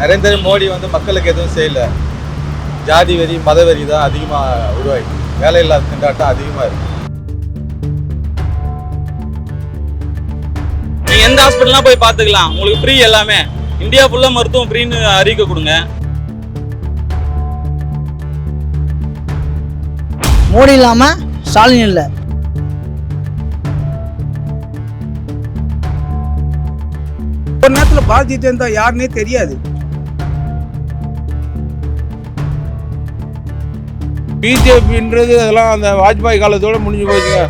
நரேந்திர மோடி வந்து மக்களுக்கு எதுவும் செய்யல. ஜாதி வெறி மத வெறி தான் அதிகமாக உருவாயிடுச்சு வேலையில்லாத திண்டாட்டம் அதிகமாக இருக்கு. நீங்க எந்த ஹாஸ்பிட்டல்லாம் போய் பார்த்துக்கலாம். உங்களுக்கு ஃப்ரீ எல்லாமே. இந்தியா ஃபுல்லா மருத்துவம் ஃப்ரீன்னு அறிக்கை கொடுங்க. மோடி இல்லாமல் ஸ்டாலின் இல்லை. ஒரு நேரத்தில் பாரதிய ஜனதா யாருன்னே தெரியாது. பிஜேபின்றது அதெல்லாம் அந்த வாஜ்பாய் காலத்தோட முடிஞ்சு போச்சுங்க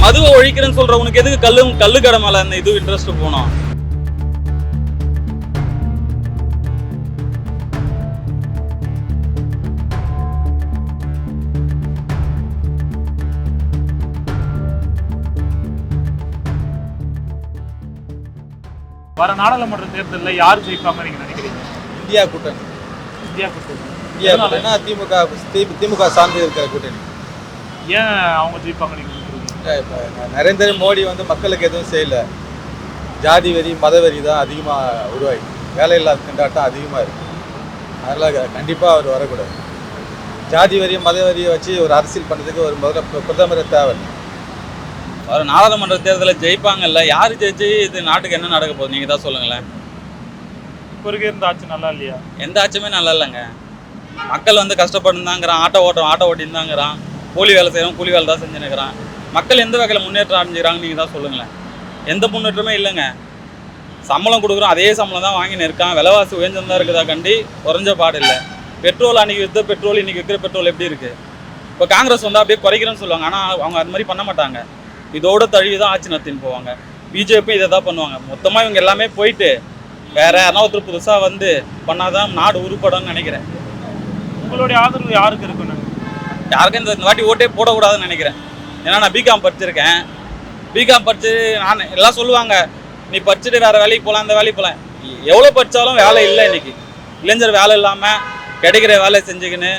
மதுவை ஒழிக்கிறேன்னு சொல்ற உனக்கு எதுக்கு கல்லு கல்லு கடை மேல அந்த இது இன்ட்ரெஸ்ட் போனோம் வர நாடாளுமன்ற தேர்தலில் யார் ஜெயிப்பாங்க நீங்க நினைக்கிறீங்க? இந்தியா கூட்டணி. இந்தியா கூட்டணி. இந்தியா? கூட்டணினா திமுக திமுக சார்ந்து இருக்கிற கூட்டணி. ஏன் அவங்க ஜெயிப்பாங்க இப்போ நரேந்திர மோடி வந்து மக்களுக்கு எதுவும் செய்யல. ஜாதி வெறி மத வெறி தான் அதிகமாக உருவாயிடுச்சு வேலையில்லாத திண்டாட்டம் அதிகமாக இருக்கு. அதனால் கண்டிப்பாக அவர் வரக்கூடாது. ஜாதி வெறி மத வெறியை வச்சு ஒரு அரசியல் பண்ணுறதுக்கு ஒரு முதல்ல பிர- பிரதமர் தேவை வர நாடாளுமன்ற தேர்தலில் ஜெயிப்பாங்கல்ல. யாரு ஜெயிச்சு இது நாட்டுக்கு என்ன நடக்க போகுது? நீங்க தான் சொல்லுங்களேன். இப்போ இருந்த ஆட்சி நல்லா இல்லையா? எந்த ஆட்சியுமே நல்லா இல்லைங்க. மக்கள் வந்து கஷ்டப்பட்டுருந்தாங்கிறான் ஆட்டோ ஓட்டம் ஆட்டோ ஓட்டிருந்தாங்கிறான் கூலி வேலை செய்கிறோம் கூலி வேலை தான் செஞ்சுருக்கிறான் மக்கள் எந்த வகையில் முன்னேற்றம் அடைஞ்சிக்கிறாங்க நீங்கள் தான் சொல்லுங்களேன். எந்த முன்னேற்றமே இல்லைங்க. சம்பளம் கொடுக்குறோம் அதே சம்பளம் தான் வாங்கின்னு இருக்கான். விலைவாசி உயர்ந்ததா இருக்குதா கண்டி? குறைஞ்ச பாடு இல்லை. பெட்ரோல் அன்றைக்கி விற்ற பெட்ரோல் இன்றைக்கி விற்கிற பெட்ரோல் எப்படி இருக்குது இப்போ காங்கிரஸ் வந்தால் அப்படியே குறைக்கிறேன்னு சொல்லுவாங்க. ஆனால் அவங்க அது மாதிரி பண்ண மாட்டாங்க. இதோட தழுவி தான் ஆட்சி நடத்தின்னு போவாங்க. பிஜேபி இதை தான் பண்ணுவாங்க. மொத்தமாக இவங்க எல்லாமே போயிட்டு வேற யாரா ஒருத்தர் புதுசாக வந்து பண்ணாதான் நாடு உருப்படும்னு நினைக்கிறேன். உங்களுடைய ஆதரவு யாருக்கு இருக்குன்னு யாருக்கும் இந்த வாட்டி ஓட்டே போடக்கூடாதுன்னு நினைக்கிறேன். ஏன்னா நான் பிகாம் படிச்சிருக்கேன். பிகாம் படிச்சு நான் எல்லாம் சொல்லுவாங்க நீ படிச்சுட்டு வேற வேலைக்கு போகலாம் இந்த வேலைக்கு போகலாம் எவ்வளோ படித்தாலும் வேலை இல்லை இன்னைக்கு. இளைஞர் வேலை இல்லாமல் கிடைக்கிற வேலையை செஞ்சுக்கின்னு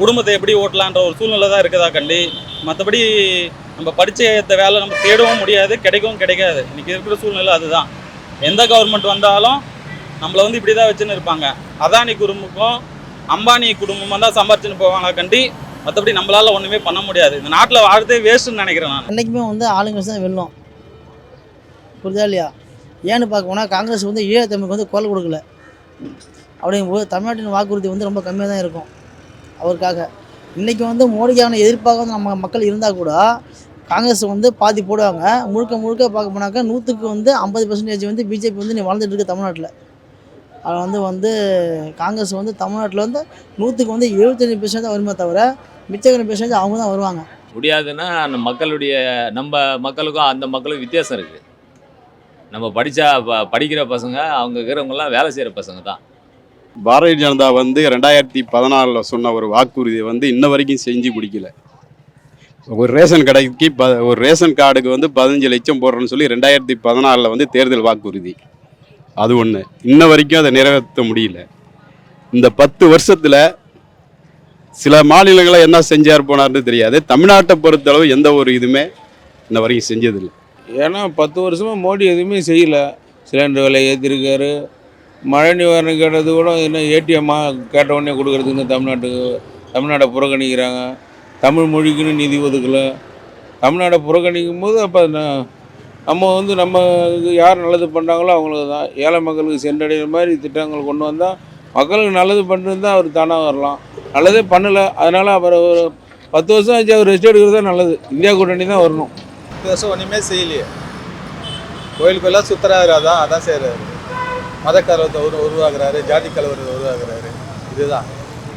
குடும்பத்தை எப்படி ஓட்டலான்ற ஒரு சூழ்நிலை தான் இருக்குதா கண்டி. மற்றபடி நம்ம ஏற்ற வேலை நம்ம தேடவும் முடியாது கிடைக்கவும் கிடைக்காது. இன்னைக்கு இருக்கிற சூழ்நிலை அதுதான். எந்த கவர்மெண்ட் வந்தாலும் நம்மளை வந்து இப்படி தான் வச்சுன்னு இருப்பாங்க. அதானி குடும்பம் அம்பானி குடும்பமும் தான் சம்பாரிச்சுன்னு போவாங்க கண்டி. மற்றபடி நம்மளால் ஒன்றுமே பண்ண முடியாது. இந்த நாட்டில் வாழ்றதே வேஸ்ட்டுன்னு நினைக்கிறேன் நான். என்றைக்குமே வந்து ஆளுங்க தான் வெல்லும். புரியுதா இல்லையா? ஏன்னு பார்க்க போனால் காங்கிரஸ் வந்து ஈழத்தமிழுக்கு வந்து குரல் கொடுக்கல. அப்படிங்கும்போது தமிழ்நாட்டின் வாக்குறுதி வந்து ரொம்ப கம்மியாக தான் இருக்கும். அவருக்காக. இன்றைக்கி வந்து மோடிக்கான எதிர்ப்பாக வந்து நம்ம மக்கள் இருந்தால் கூட காங்கிரஸ் வந்து பாதி போடுவாங்க. முழுக்க முழுக்க பார்க்க போனாக்கா நூற்றுக்கு வந்து ஐம்பது பர்சன்டேஜ் வந்து பிஜேபி வந்து நீ வளர்ந்துட்டு இருக்கு தமிழ்நாட்டில். அது வந்து வந்து காங்கிரஸ் வந்து தமிழ்நாட்டில் வந்து நூற்றுக்கு வந்து எழுபத்தஞ்சு பர்சன்ட் தான் வருமே தவிர மிச்சம் பர்சன்டேஜ் அவங்க தான் வருவாங்க. முடியாதுன்னா அந்த மக்களுடைய நம்ம மக்களுக்கும் அந்த மக்களுக்கும் வித்தியாசம் இருக்குது நம்ம படித்தா ப படிக்கிற பசங்க அவங்க இருக்கிறவங்கலாம் வேலை செய்கிற பசங்க தான். பாரதிய ஜனதா வந்து ரெண்டாயிரத்தி பதினாறில் சொன்ன ஒரு வாக்குறுதியை வந்து இன்ன வரைக்கும் செஞ்சு முடிக்கல. ஒரு ரேஷன் கடைக்கு ப ஒரு ரேஷன் கார்டுக்கு வந்து பதினஞ்சு லட்சம் போடுறேன்னு சொல்லி ரெண்டாயிரத்தி பதினாறில் வந்து தேர்தல் வாக்குறுதி. அது ஒன்று இன்ன வரைக்கும் அதை நிறைவேற்ற முடியல. இந்த பத்து வருஷத்தில் சில மாநிலங்களை என்ன செஞ்சார் போனார்னு தெரியாது. தமிழ்நாட்டை பொறுத்தளவு எந்த ஒரு இதுவுமே இன்ன வரைக்கும் செஞ்சதில்லை. ஏன்னா பத்து வருஷமாக மோடி எதுவுமே செய்யலை. சிலிண்டர் விலை ஏற்றிருக்காரு மழை நிவாரணம் கேட்டது கூட இன்னும் ஏடிஎம்மாக கேட்ட உடனே கொடுக்கறதுக்குன்னு தமிழ்நாட்டுக்கு தமிழ்நாட்டை புறக்கணிக்கிறாங்க. தமிழ் மொழிக்குன்னு நிதி ஒதுக்கலை. தமிழ்நாடை புறக்கணிக்கும் போது அப்போ நம்ம வந்து நம்ம யார் நல்லது பண்ணுறாங்களோ அவங்களுக்கு தான். ஏழை மக்களுக்கு சென்றடைகிற மாதிரி திட்டங்கள் கொண்டு வந்தால் மக்களுக்கு நல்லது பண்ணிருந்தால் அவர் தானாக வரலாம். நல்லதே பண்ணலை. அதனால் அவர் ஒரு பத்து வருஷம் ஆச்சு அவர் ரெஸ்ட் எடுக்கிறது தான் நல்லது. இந்தியா கூட்டணி தான் வரணும். பத்து வருஷம் ஒன்றுமே செய்யலையே. கோயில் கோயிலாக சுற்றுறாரு அதான் அதான் செய்கிறாரு மத உரு உருவாக்குறாரு ஜாதி கலவரத்தை உருவாக்குறாரு. இதுதான்.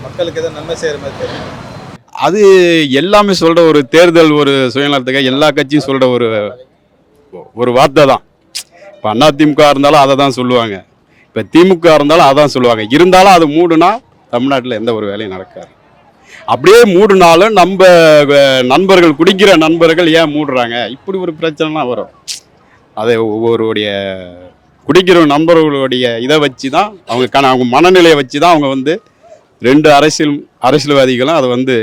மக்களுக்கு எதோ நன்மை செய்கிற மாதிரி தெரியும். அது எல்லாமே சொல்கிற ஒரு தேர்தல் ஒரு சுயநலத்துக்காக எல்லா கட்சியும் சொல்கிற ஒரு ஒரு வார்த்தை தான். இப்போ அண்ணா திமுக இருந்தாலும் அதை தான் சொல்லுவாங்க. இப்போ திமுக இருந்தாலும் அதான் சொல்லுவாங்க. இருந்தாலும் அது மூடுனா தமிழ்நாட்டில் எந்த ஒரு வேலையும் நடக்காது. அப்படியே மூடினாலும் நம்ம நண்பர்கள் குடிக்கிற நண்பர்கள் ஏன் மூடுறாங்க? இப்படி ஒரு பிரச்சனைலாம் வரும். அதை ஒவ்வொருடைய குடிக்கிற நண்பர்களுடைய இதை வச்சு தான் அவங்க அவங்க மனநிலையை வச்சு தான் அவங்க வந்து ரெண்டு அரசியல் அரசியல்வாதிகளும் அதை வந்து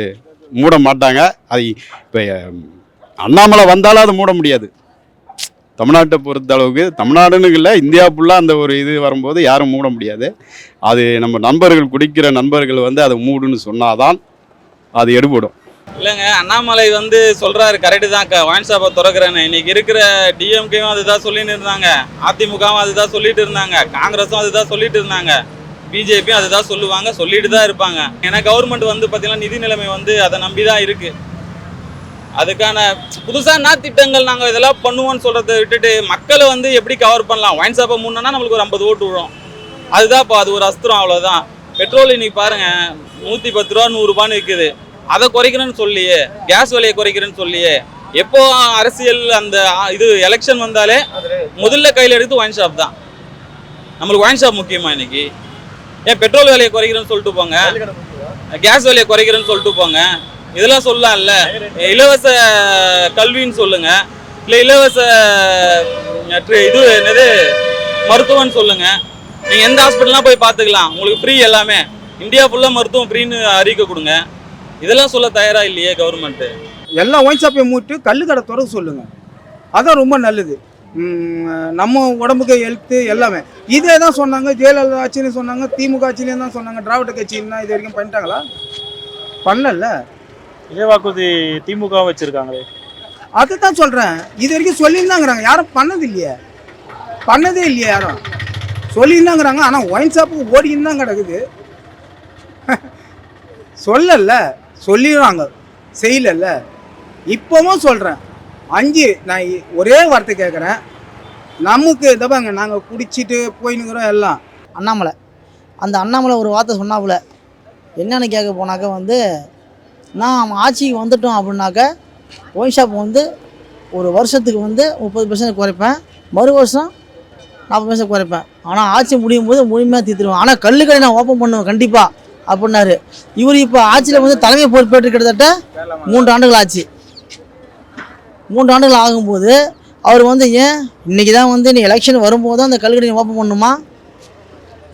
மூட மாட்டாங்க. அது இப்போ அண்ணாமலை வந்தாலும் அதை மூட முடியாது. தமிழ்நாட்டை பொறுத்த அளவுக்கு தமிழ்நாடுன்னு இல்லை இந்தியா ஃபுல்லாக அந்த ஒரு இது வரும்போது யாரும் மூட முடியாது. அது நம்ம நண்பர்கள் குடிக்கிற நண்பர்கள் வந்து அதை மூடுன்னு சொன்னாதான் அது எடுபடும். இல்லைங்க அண்ணாமலை வந்து சொல்கிறாரு கரெக்டு தான் வாயின் ஷாப்பை திறக்கிறேன்னு. இன்னைக்கு இருக்கிற டிஎம்கேவும் அதுதான் சொல்லிட்டு இருந்தாங்க. அதிமுகவும் அதுதான் சொல்லிட்டு இருந்தாங்க. காங்கிரஸும் அதுதான் சொல்லிட்டு இருந்தாங்க. பிஜேபி அதை தான் சொல்லுவாங்க சொல்லிட்டு தான் இருப்பாங்க. ஏன்னா கவர்மெண்ட் வந்து பார்த்தீங்கன்னா நிதி நிலைமை வந்து அதை நம்பி தான் இருக்கு. அதுக்கான புதுசாக என்ன திட்டங்கள் நாங்கள் இதெல்லாம் பண்ணுவோம்னு சொல்கிறத விட்டுட்டு மக்களை வந்து எப்படி கவர் பண்ணலாம்? ஒயின் ஷாப்பை முன்னா நம்மளுக்கு ஒரு ஐம்பது ஓட்டு விழும். அதுதான் இப்போ அது ஒரு அஸ்திரம் அவ்வளோதான் பெட்ரோல் இன்னைக்கு பாருங்கள் நூற்றி பத்து ரூபா நூறுரூபான்னு விற்குது அதை குறைக்கிறேன்னு சொல்லியே கேஸ் விலையை குறைக்கிறேன்னு சொல்லியே எப்போ அரசியல் அந்த இது எலெக்ஷன் வந்தாலே முதல்ல கையில் எடுத்து ஒயின் ஷாப் தான். நம்மளுக்கு ஒயின் ஷாப் முக்கியமா இன்னைக்கு? ஏன் பெட்ரோல் விலையை குறைக்கிறேன்னு சொல்லிட்டு போங்க. கேஸ் விலையை குறைக்கிறேன்னு சொல்லிட்டு போங்க. இதெல்லாம் சொல்லலாம்ல. இலவச கல்வின்னு சொல்லுங்க. இல்லை இலவச இது என்னது? மருத்துவம்னு சொல்லுங்க. நீங்க எந்த ஹாஸ்பிட்டல்லாம் போய் பார்த்துக்கலாம். உங்களுக்கு ஃப்ரீ எல்லாமே. இந்தியா ஃபுல்லாக மருத்துவம் ஃப்ரீன்னு அறிக்கை கொடுங்க. இதெல்லாம் சொல்ல தயாரா இல்லையே கவர்மெண்ட் எல்லா ஒயின் ஷாப்பையும் மூட்டு கல்லு கடை திறக்க சொல்லுங்கள் அதான் ரொம்ப நல்லது. நம்ம உடம்புக்கு ஹெல்த்து எல்லாமே. இதே தான் சொன்னாங்க ஜெயலலிதா ஆட்சின்னு சொன்னாங்க திமுக ஆட்சியிலையும் தான் சொன்னாங்க திராவிட கட்சின்னா இது வரைக்கும் பண்ணிட்டாங்களா? பண்ணல. இதே வாக்குறுதி திமுக வச்சிருக்காங்களே. அதை தான் சொல்கிறேன் இது வரைக்கும் சொல்லியிருந்தாங்கிறாங்க. யாரும் பண்ணது இல்லையே. பண்ணதே இல்லையே யாரும். சொல்லியிருந்தாங்கிறாங்க. ஆனால் ஒயின் ஷாப்புக்கு ஓடின்னு தான் கிடக்குது. சொல்லல. சொல்லிடுறாங்க. செய்யலல்ல. இப்போவும் சொல்கிறேன் அஞ்சு நான் ஒரே வார்த்தை கேட்குறேன் நமக்கு இதை பாருங்க நாங்கள் குடிச்சிட்டு போயினுங்கிறோம் எல்லாம். அண்ணாமலை. அந்த அண்ணாமலை ஒரு வார்த்தை சொன்னாப்புல. என்னென்னு கேட்க போனாக்க வந்து நான் ஆட்சிக்கு வந்துட்டோம் அப்படின்னாக்க ஒயின் ஷாப் வந்து ஒரு வருஷத்துக்கு வந்து முப்பது பர்சன்ட் குறைப்பேன். மறு வருஷம் நாற்பது பர்சன்ட் குறைப்பேன். ஆனால் ஆட்சி முடியும் போது முழுமையாக தீர்த்துருவேன் ஆனால் கல்லுக்கடை நான் ஓப்பன் பண்ணுவேன் கண்டிப்பாக அப்படின்னாரு. இவர் இப்போ ஆட்சியில் வந்து தலைமை பொறுப்பேற்று கிட்டத்தட்ட மூன்று ஆண்டுகள் ஆச்சு. மூன்று ஆண்டுகள் ஆகும்போது அவர் வந்து ஏன் இன்னைக்கு தான் வந்து நீ எலெக்ஷன் வரும்போது தான் அந்த கல்லுக்கடையை ஓப்பன் பண்ணணுமா?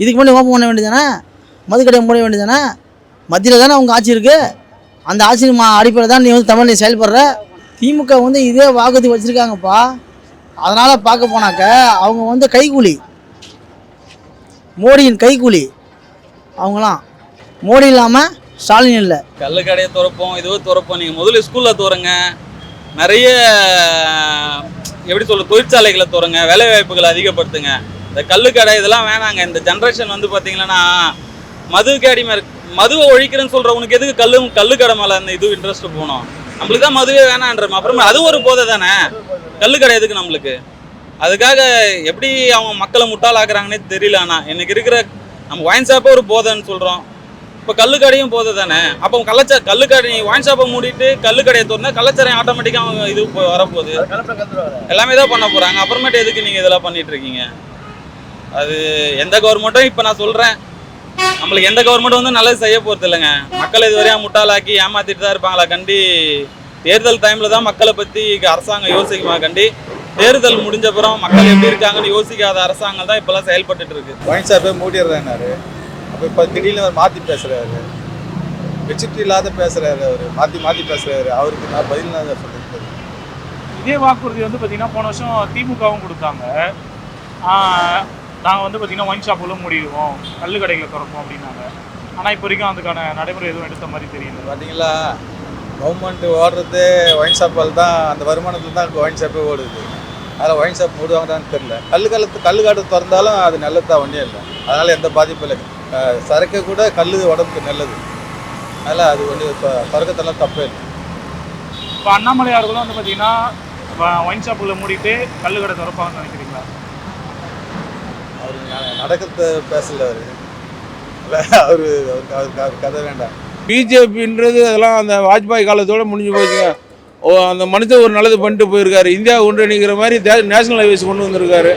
இதுக்கு முன்னாடி ஓப்பன் பண்ண வேண்டியதானே மதுக்கடையை மூட வேண்டியதானே மத்தியில் தானே அவங்க ஆட்சி இருக்குது அந்த ஆட்சி மா அடிப்படையில் தான் நீ வந்து தமிழில் செயல்படுற? திமுக வந்து இதே வாக்குறுதி வச்சுருக்காங்கப்பா. அதனால் பார்க்க போனாக்க அவங்க வந்து கைக்கூலி மோடியின் கைக்கூலி அவங்களாம். மோடி இல்லாமல் ஸ்டாலின் இல்லை. கல்லுக்கடையை கடையை திறப்போம் துறப்போம். நீங்கள் முதல்ல ஸ்கூலில் திறங்க. நிறைய எப்படி சொல்ல தொழிற்சாலைகளை திறங்க வேலை வாய்ப்புகளை அதிகப்படுத்துங்க. இந்த கல்லு கடை இதெல்லாம் வேணாங்க. இந்த ஜென்ரேஷன் வந்து பார்த்தீங்கன்னா மதுவுக்கு அடிமை இருக்கு மதுவை ஒழிக்கிறேன்னு சொல்கிறவனுக்கு எதுக்கு கல்லு கல்லுக்கடை மேலே அந்த இது இன்ட்ரெஸ்ட் போகணும்? நம்மளுக்கு தான் மதுவே வேணான்றோம். அப்புறமா அது ஒரு போதை தானே? கல்லுக்கடை எதுக்கு நம்மளுக்கு? அதுக்காக எப்படி அவங்க மக்களை முட்டாளாக்குறாங்கன்னே தெரியல ஆனால் எனக்கு இருக்கிற நம்ம ஒயின் ஷாப்பே ஒரு போதைன்னு சொல்கிறோம் இப்போ கல்லுக்கடையும் போதை தானே அப்போ கள்ளச்சா கல்லுக்கடை ஒயின் ஷாப்பை மூடிட்டு கல்லுக்கடையை திறந்தா கள்ளச்சாரம் ஆட்டோமேட்டிக்காக அவங்க இது வரப்போகுது. எல்லாமே தான் பண்ண போகிறாங்க அப்புறமேட்டு எதுக்கு நீங்கள் இதெல்லாம் பண்ணிட்டு இருக்கீங்க? அது எந்த கவர்மெண்ட்டும் இப்போ நான் சொல்கிறேன் நம்மளுக்கு எந்த கவர்மெண்ட்டும் வந்து நல்லது செய்ய போகிறது இல்லைங்க. மக்களை இதுவரையும் முட்டாளாக்கி ஏமாத்திட்டு தான் இருப்பாங்களா கண்டி? தேர்தல் டைமில் தான் மக்களை பற்றி அரசாங்கம் யோசிக்குமா கண்டி? தேர்தல் முடிஞ்ச அப்புறம் மக்கள் எப்படி இருக்காங்கன்னு யோசிக்காத அரசாங்கம் தான் இப்போல்லாம் செயல்பட்டுட்டு இருக்கு. ஒயின் ஷாப்பே மூடிடுறேன்னாரு இப்போ திடீர்னு அவர் மாற்றி பேசுகிறாரு மெச்சூரிட்டி இல்லாத பேசுகிறாரு அவர். மாற்றி மாற்றி பேசுகிறாரு அவருக்கு நான் பதில் நான் சொல்லியிருக்கேன் இதே வாக்குறுதி வந்து பார்த்தீங்கன்னா போன வருஷம் திமுகவும் கொடுத்தாங்க. நாங்கள் வந்து பார்த்தீங்கன்னா ஒயின் ஷாப்புகளும் மூடிடுவோம் கல்லு கடைகளை திறப்போம் அப்படின்னாங்க. ஆனால் இப்போ வரைக்கும் அதுக்கான நடைமுறை எதுவும் எடுத்த மாதிரி தெரியல. பார்த்தீங்களா கவர்மெண்ட் ஓடுறது ஒயின் ஷாப்பால் தான் அந்த வருமானத்தில் தான் ஒயின் ஷாப்பே ஓடுது. அதில் ஒயின் ஷாப் மூடுவாங்கன்னு தெரில கல் கலத்து கல் காடு திறந்தாலும் அது நல்லது தான் ஒன்றே இல்லை. அதனால் எந்த பாதிப்பும் இல்லை. சரக்கு கூட கல் உடம்புக்கு நல்லது. அதனால் அது ஒன்று திறக்கத்தெல்லாம் தப்பே இல்லை. இப்போ அண்ணாமலையார்களும் வந்து பார்த்தீங்கன்னா ஒயின் ஷாப்புகளை மூடிட்டு கல்லு கடை திறப்பாங்கன்னு நினைக்கிறீங்களா? அவர் நடக்கிறத பேசல அவர். அவர் அவருக்கு அவர் கதை வேண்டாம். பிஜேபின்றது அதெல்லாம் அந்த வாஜ்பாய் காலத்தோட முடிஞ்சு போச்சுங்க. ஓ அந்த மனுஷன் ஒரு நல்லது பண்ணிட்டு போயிருக்காரு. இந்தியா ஒன்றிணைக்கிற மாதிரி நேஷனல் ஹைவேஸ் கொண்டு வந்திருக்காரு.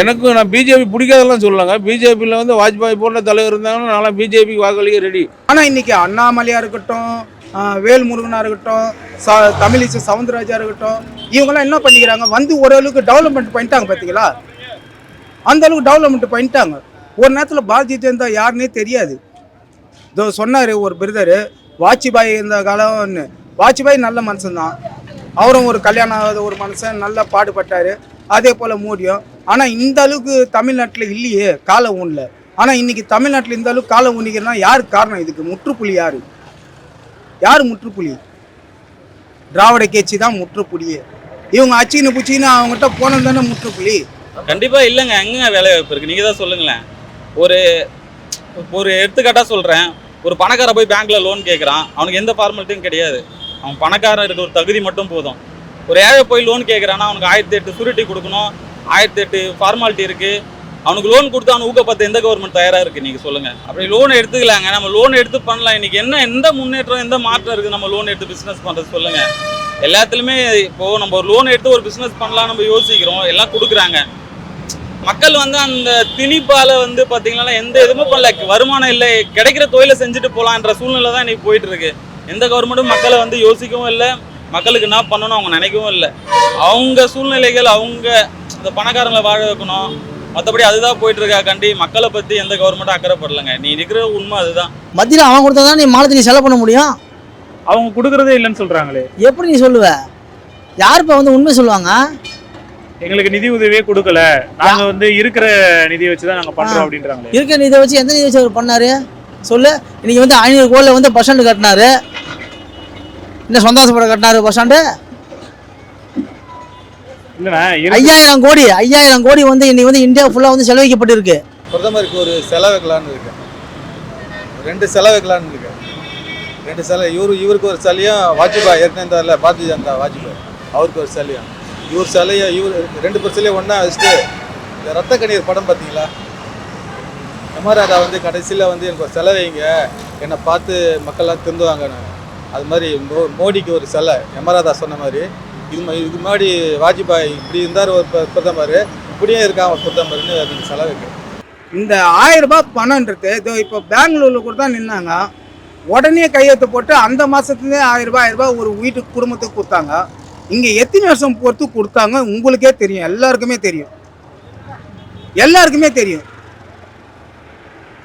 எனக்கும் நான் பிஜேபி பிடிக்காதெல்லாம் சொல்லலாங்க. பிஜேபியில் வந்து வாஜ்பாய் போன்ற தலைவர் இருந்தாங்கன்னா நான்லாம் பிஜேபிக்கு வாக்களிக்க ரெடி ஆனால் இன்னைக்கு அண்ணாமலையாக இருக்கட்டும் வேல்முருகனாக இருக்கட்டும் ச தமிழிசை சவுந்தரராஜா இருக்கட்டும் இவங்கெல்லாம் என்ன பண்ணிக்கிறாங்க? வந்து ஓரளவுக்கு டெவலப்மெண்ட் பண்ணிட்டாங்க பார்த்தீங்களா அந்த அளவுக்கு டெவலப்மெண்ட் பண்ணிட்டாங்க. ஒரு நேரத்தில் பாரதிய ஜனதா யாருன்னே தெரியாது. இதோ சொன்னார் ஒரு பிரதர் வாஜ்பாய் இருந்த காலம்னு. வாஜ்பாய் நல்ல மனுஷன்தான். அவரும் ஒரு கல்யாணம் ஆகாத ஒரு மனுஷன் நல்லா பாடுபட்டார். அதே போல் மூடியும். ஆனால் இந்த அளவுக்கு தமிழ்நாட்டில் இல்லையே காலை ஊனல. ஆனால் இன்னைக்கு தமிழ்நாட்டில் இந்த அளவுக்கு காலை ஊனிக்கிறனா யார் காரணம்? இதுக்கு முற்றுப்புள்ளி யார்? யார் முற்றுப்புள்ளி திராவிட கட்சி தான் முற்றுப்புள்ளியே இவங்க அச்சின்னு புச்சின்னு அவங்ககிட்ட போனது தானே முற்றுப்புள்ளி கண்டிப்பாக இல்லைங்க. எங்கங்க வேலை வாய்ப்பு இருக்குது நீங்கள் தான் சொல்லுங்களேன். ஒரு ஒரு எடுத்துக்காட்டாக சொல்கிறேன் ஒரு பணக்கார போய் பேங்க்கில் லோன் கேட்குறான் அவனுக்கு எந்த ஃபார்மாலிட்டியும் கிடையாது. அவன் பணக்காரன் இருக்க ஒரு தகுதி மட்டும் போதும். ஒரு ஏழை போய் லோன் கேட்குறான்னா அவனுக்கு ஆயிரத்தி எட்டு சுருட்டி கொடுக்கணும். ஆயிரத்தி எட்டு ஃபார்மாலிட்டி இருக்குது அவனுக்கு லோன் கொடுத்து அவனை ஊக்கப்படுத்த எந்த கவர்மெண்ட் தயாராக இருக்குது நீங்கள் சொல்லுங்கள் அப்படி லோன் எடுத்துக்கலாங்க. நம்ம லோன் எடுத்து பண்ணலாம். இன்றைக்கி என்ன எந்த முன்னேற்றம் எந்த மாற்றம் இருக்குது நம்ம லோன் எடுத்து பிஸ்னஸ் பண்ணுறது சொல்லுங்கள் எல்லாத்துலேயுமே இப்போது நம்ம ஒரு லோன் எடுத்து ஒரு பிஸ்னஸ் பண்ணலாம் நம்ம யோசிக்கிறோம். எல்லாம் கொடுக்குறாங்க. மக்கள் வந்து அந்த திணிப்பால வந்து பார்த்தீங்கன்னா எந்த எதுவுமே பண்ணல. வருமானம் இல்லை. கிடைக்கிற தொழிலை செஞ்சுட்டு போகலான்ற சூழ்நிலை தான் இன்னைக்கு போயிட்டு இருக்கு எந்த கவர்மெண்ட்டும் மக்களை வந்து யோசிக்கவும் இல்லை. மக்களுக்கு என்ன பண்ணணும் அவங்க நினைக்கவும் இல்லை. அவங்க சூழ்நிலைகள் அவங்க இந்த பணக்காரங்களை வாழ வைக்கணும். மற்றபடி அதுதான் போயிட்டு இருக்கா கண்டி. மக்களை பத்தி எந்த கவர்மெண்ட்டும் அக்கறைப்படலைங்க. நீ இருக்கிற உண்மை அதுதான். மத்தியில் அவன் கொடுத்தா தான் நீ மாலத்தை நீ செலவு பண்ண முடியும்? அவங்க கொடுக்கறதே இல்லைன்னு சொல்றாங்களே. எப்படி நீ சொல்லுவ? யாருப்பா வந்து உண்மை சொல்லுவாங்க? எங்களுக்கு நிதி உதவியே கொடுக்கல. நாங்க வந்து இருக்கிற நிதியை வச்சு தான் நாங்க பண்றோம் அப்படின்றாங்களே. இருக்க நிதியை வச்சு எந்த நிதி வச்சு அவர் பண்ணாரு? சொல்லு. இன்னைக்கு வந்து ஐநூறு கோடியில் வந்து பஸ் ஸ்டாண்டு கட்டினாரு. இன்னும் சந்தோஷப்பட கட்டினாரு பஸ் ஸ்டாண்டு? ஐயாயிரம் கோடி ஐயாயிரம் கோடி வந்து இன்னைக்கு வந்து இந்தியா ஃபுல்லாக வந்து செலவழிக்கப்பட்டிருக்கு. பிரதமருக்கு ஒரு செலவு வைக்கலான்னு இருக்கேன் ரெண்டு செலவு வைக்கலான்னு இருக்கேன் ரெண்டு சிலை இவரு இவருக்கு ஒரு சிலையும் வாஜ்பாய் ஏற்கனவே இருந்தார்ல பாரதிய ஜனதா வாஜ்பாய். அவருக்கு ஒரு சிலையும். இவர் சிலையை இவர் ரெண்டு பேர் சிலையும் ஒன்றா வச்சுட்டு இந்த ரத்த கண்ணீர் படம் பார்த்தீங்களா எமராதா வந்து கடைசியில் வந்து எனக்கு ஒரு சிலை வைங்க. என்னை பார்த்து மக்கள்லாம் திருந்துவாங்கன்னு. அது மாதிரி மோ மோடிக்கு ஒரு சிலை எமராதா சொன்ன மாதிரி. இது இதுக்கு முன்னாடி வாஜ்பாய் இப்படி இருந்தார் ஒரு பிரதமர். இப்படியே இருக்காங்க பிரதமர்னு அதுக்கு செலவு இந்த ஆயிரம் ரூபாய் பணம்ன்றது இதோ இப்போ பெங்களூரில் கூட தான் நின்னாங்க. உடனே கையெழுத்து போட்டு அந்த மாதத்துலேயே ஆயிரம் ரூபாய் ஆயிரம் ரூபாய் ஒரு வீட்டுக்கு குடும்பத்துக்கு கொடுத்தாங்க. இங்கே எத்தனை வருஷம் பொறுத்து கொடுத்தாங்க உங்களுக்கே தெரியும். எல்லாருக்குமே தெரியும். எல்லாருக்குமே தெரியும்.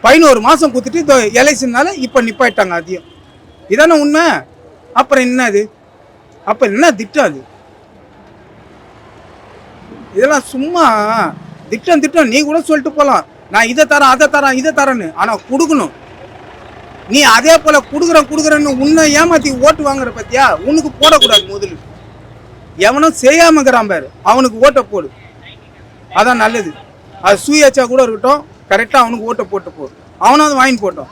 பதினோரு மாதம் கொடுத்துட்டு இதோ எலெக்ஷன்னால இப்போ நிப்பாயிட்டாங்க அதையும். இதானே உண்மை? அப்புறம் என்னது? அப்ப என்ன திட்டம் அது? இதெல்லாம் சும்மா திட்டம் திட்டம். நீ கூட சொல்லிட்டு போகலாம் நான் இதை தரேன் அதை தரேன் இதை தரேன்னு. ஆனால் கொடுக்கணும். நீ அதே போல கொடுக்குறேன் கொடுக்குறேன்னு உன்னை ஏமாத்தி ஓட்டு வாங்குற பத்தியா? உனக்கு போடக்கூடாது முதல்ல எவனும் செய்யாமங்கிறான் பாரு. அவனுக்கு ஓட்டை போடு. அதான் நல்லது. அது சூயாச்சா கூட இருக்கட்டும் கரெக்டாக அவனுக்கு ஓட்டை போட்டு போடு. அவனும் அதை வாங்கி போட்டோம்.